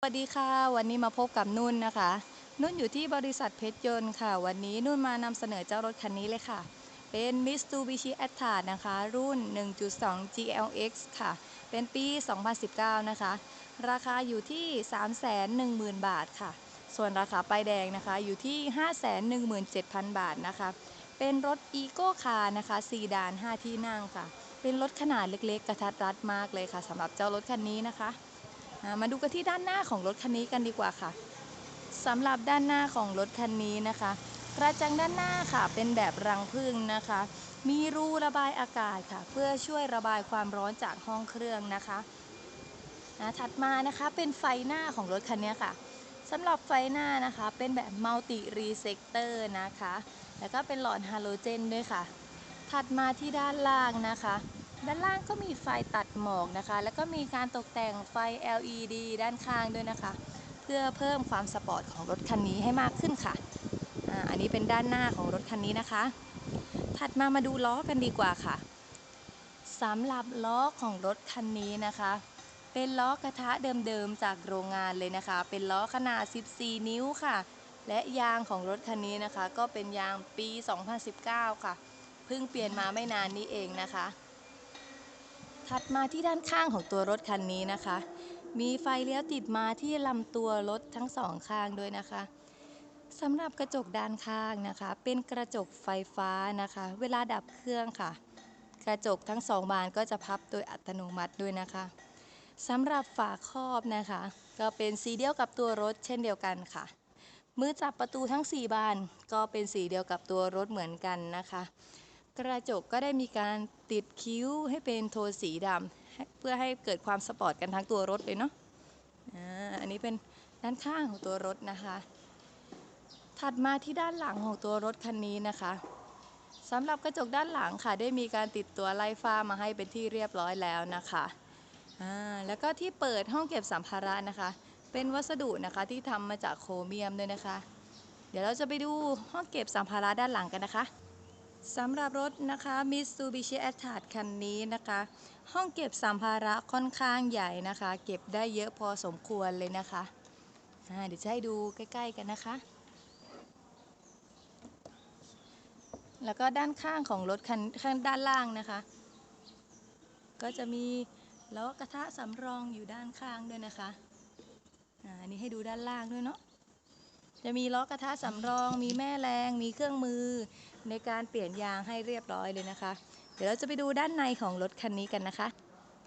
สวัสดีค่ะวันนี้มาพบกับนุ่นนะคะ นุ่นอยู่ที่บริษัทเพชรยนต์ค่ะ วันนี้นุ่นมานำเสนอเจ้ารถคันนี้เลยค่ะ เป็น Mitsubishi a t r a นะคะ รุ่น 1.2 GLX ค่ะ เป็นปี 2019 นะคะ ราคาอยู่ที่ 310,000 บาทค่ะ ส่วนราคาป้ายแดงนะคะอยู่ที่ 517,000 บาทนะคะ เป็นรถ Eco Car นะคะ4ดาน 5 ที่นั่งค่ะ เป็นรถขนาดเล็กๆ กระทัดรัดมากเลยค่ะสำหรับเจ้ารถคันนี้นะคะ มาดูกันที่ด้านหน้าของรถคันนี้กันดีกว่าค่ะสำหรับด้านหน้าของรถคันนี้นะคะกระจังด้านหน้าค่ะ เป็นแบบรังผึ้งนะคะ มีรูระบายอากาศค่ะ เพื่อช่วยระบายความร้อนจากห้องเครื่องนะคะอ่าถัดมานะคะเป็นไฟหน้าของรถคันนี้ค่ะสำหรับไฟหน้านะคะ เป็นแบบมัลติรีเซกเตอร์นะคะ แล้วก็เป็นหลอดฮาโลเจนด้วยค่ะ ถัดมาที่ด้านล่างนะคะ ด้านล่างก็มีไฟตัดหมอกนะคะ แล้วก็มีการตกแต่งไฟ LED ด้านข้างด้วยนะคะ เพื่อเพิ่มความสปอร์ตของรถคันนี้ให้มากขึ้นค่ะออันนี้เป็นด้านหน้าของรถคันนี้นะคะ ถัดมามาดูล้อกันดีกว่าค่ะสำหรับล้อของรถคันนี้นะคะ เป็นล้อกระทะเดิมๆจากโรงงานเลยนะคะ เป็นล้อขนาด 14 นิ้วค่ะ และยางของรถคันนี้นะคะ ก็เป็นยางปี 2019 ค่ะ เพิ่งเปลี่ยนมาไม่นานนี้เองนะคะ ถัดมาที่ด้านข้างของตัวรถคันนี้นะคะ มีไฟเลี้ยวติดมาที่ลำตัวรถทั้งสองข้างด้วยนะคะสำหรับกระจกด้านข้างนะคะ เป็นกระจกไฟฟ้านะคะ เวลาดับเครื่องค่ะ กระจกทั้งสองบานก็จะพับโดยอัตโนมัติด้วยนะคะสำหรับฝาครอบนะคะ ก็เป็นสีเดียวกับตัวรถเช่นเดียวกันค่ะ มือจับประตูทั้ง 4 บานก็เป็นสีเดียวกับตัวรถเหมือนกันนะคะ กระจกก็ได้มีการติดคิ้วให้เป็นโทนสีดำเพื่อให้เกิดความสปอร์ตกันทั้งตัวรถเลยเนาะอันนี้เป็นด้านข้างของตัวรถนะคะ ถัดมาที่ด้านหลังของตัวรถคันนี้นะคะสำหรับกระจกด้านหลังค่ะ ได้มีการติดตัวไล่ฟ้ามาให้เป็นที่เรียบร้อยแล้วนะคะอ่าแล้วก็ที่เปิดห้องเก็บสัมภาระนะคะ เป็นวัสดุนะคะที่ทำมาจากโครเมียมด้วยนะคะ เดี๋ยวเราจะไปดูห้องเก็บสัมภาระด้านหลังกันนะคะ สำหรับรถนะคะ Mitsubishi a t r a คันนี้นะคะ ห้องเก็บสัมภาระค่อนข้างใหญ่นะคะ เก็บได้เยอะพอสมควรเลยนะคะเดี๋ยวจะให้ดูใกล้ ๆ กันนะคะ แล้วก็ด้านข้างของรถคันข้างด้านล่างนะคะ ก็จะมีล้อกระทะสำรองอยู่ด้านข้างด้วยนะคะอันนี้ให้ดูด้านล่างด้วยเนาะจะมีล้อกระทะสำรอง มีแม่แรง มีเครื่องมือ ในการเปลี่ยนยางให้เรียบร้อยเลยนะคะ เดี๋ยวเราจะไปดูด้านในของรถคันนี้กันนะคะ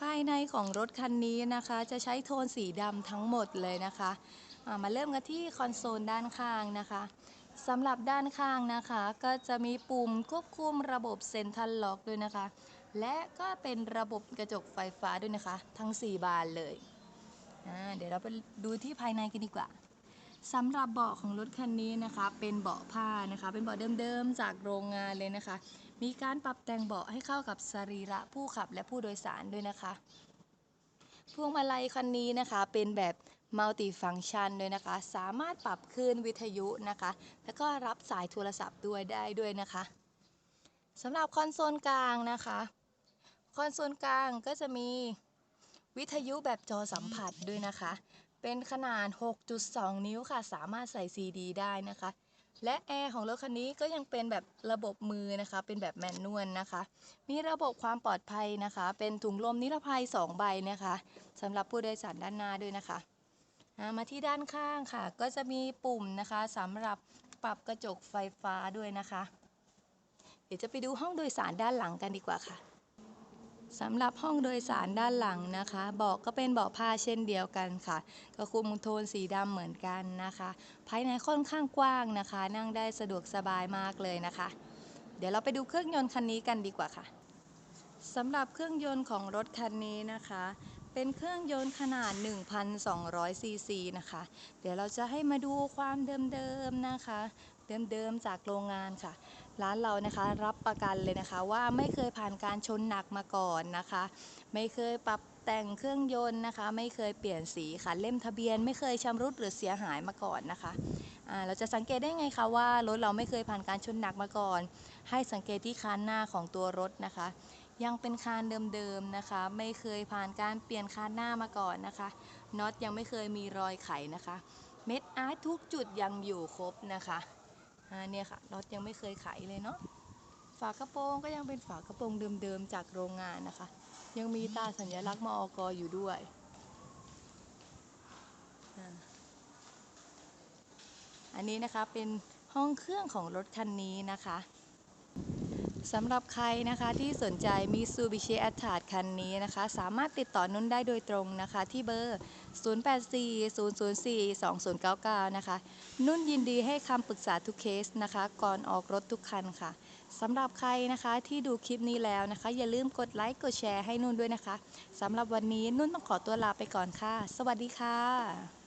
ภายในของรถคันนี้นะคะ จะใช้โทนสีดำทั้งหมดเลยนะคะามาเริ่มกันที่คอนโซลด้านข้างนะคะสำหรับด้านข้างนะคะ ก็จะมีปุ่มควบคุมระบบเซ็นทรัลล็อกด้วยนะคะ และก็เป็นระบบกระจกไฟฟ้าด้วยนะคะ ทั้ง 4 บานเลย เดี๋ยวเราไปดูที่ภายในกันดีกว่า สำหรับเบาะของรถคันนี้นะคะ เป็นเบาะผ้านะคะ เป็นเบาะเดิมๆจากโรงงานเลยนะคะ มีการปรับแต่งเบาะให้เข้ากับสรีระผู้ขับและผู้โดยสารด้วยนะคะพวงมาลัยคันนี้นะคะ เป็นแบบมัลติฟังชันด้วยนะคะ สามารถปรับคลื่นวิทยุนะคะ แล้วก็รับสายโทรศัพท์ด้วยได้ด้วยนะคะสำหรับคอนโซลกลางนะคะ คอนโซลกลางก็จะมีวิทยุแบบจอสัมผัสด้วยนะคะ เป็นขนาด 6.2 นิ้วค่ะ สามารถใส่ CD ได้นะคะ และแอร์ของรถคันนี้ก็ยังเป็นแบบระบบมือนะคะ เป็นแบบแมนนวลนะคะ มีระบบความปลอดภัยนะคะ เป็นถุงลมนิรภัย 2 ใบนะคะสำหรับผู้โดยสารด้านหน้าด้วยนะคะมาที่ด้านข้างค่ะ ก็จะมีปุ่มนะคะสำหรับปรับกระจกไฟฟ้าด้วยนะคะ เดี๋ยวจะไปดูห้องโดยสารด้านหลังกันดีกว่าค่ะ สำหรับห้องโดยสารด้านหลังนะคะเบาะก็เป็นเบาะผ้าเช่นเดียวกันค่ะ ก็คุมโทนสีดำเหมือนกันนะคะ ภายในค่อนข้างกว้างนะคะ นั่งได้สะดวกสบายมากเลยนะคะ เดี๋ยวเราไปดูเครื่องยนต์คันนี้กันดีกว่าค่ะสำหรับเครื่องยนต์ของรถคันนี้นะคะ เป็นเครื่องยนต์ขนาด 1,200ซีซีนะคะ เดี๋ยวเราจะให้มาดูความเดิมๆนะคะ เดิมๆจากโรงงานค่ะ ร้านเรานะคะรับประกันเลยนะคะ ว่าไม่เคยผ่านการชนหนักมาก่อนนะคะ ไม่เคยปรับแต่งเครื่องยนต์นะคะ ไม่เคยเปลี่ยนสีค่ะเล่มทะเบียน ไม่เคยชำรุดหรือเสียหายมาก่อนนะคะเราจะสังเกตได้ไงคะว่ารถเราไม่เคยผ่านการชนหนักมาก่อน ให้สังเกตที่คานหน้าของตัวรถนะคะ ยังเป็นคานเดิมๆนะคะ ไม่เคยผ่านการเปลี่ยนคานหน้ามาก่อนนะคะน็อตยังไม่เคยมีรอยไขนะคะ เม็ดอาร์ตทุกจุดยังอยู่ครบนะคะ อ่าเนี่ยค่ะรถยังไม่เคยขายเลยเนาะฝากระโปรงก็ยังเป็นฝากระโปรงเดิมๆจากโรงงานนะคะ ยังมีตาสัญลักษณ์มอกอยู่ด้วยอันนี้นะคะเป็นห้องเครื่องของรถคันนี้นะคะ สำหรับใครนะคะที่สนใจ Mitsubishi a t t a c คันนี้นะคะ สามารถติดต่อนุ่นได้โดยตรงนะคะ ที่เบอร์ 0840042099 นะคะ นุ่นยินดีให้คำปรึกษาทุกเคสนะคะ ก่อนออกรถทุกคันค่ะสำหรับใครนะคะที่ดูคลิปนี้แล้วนะคะ อย่าลืมกดไลค์กดแชร์ให้นุ่นด้วยนะคะสำหรับวันนี้นุ่นต้องขอตัวลาไปก่อนค่ะ สวัสดีค่ะ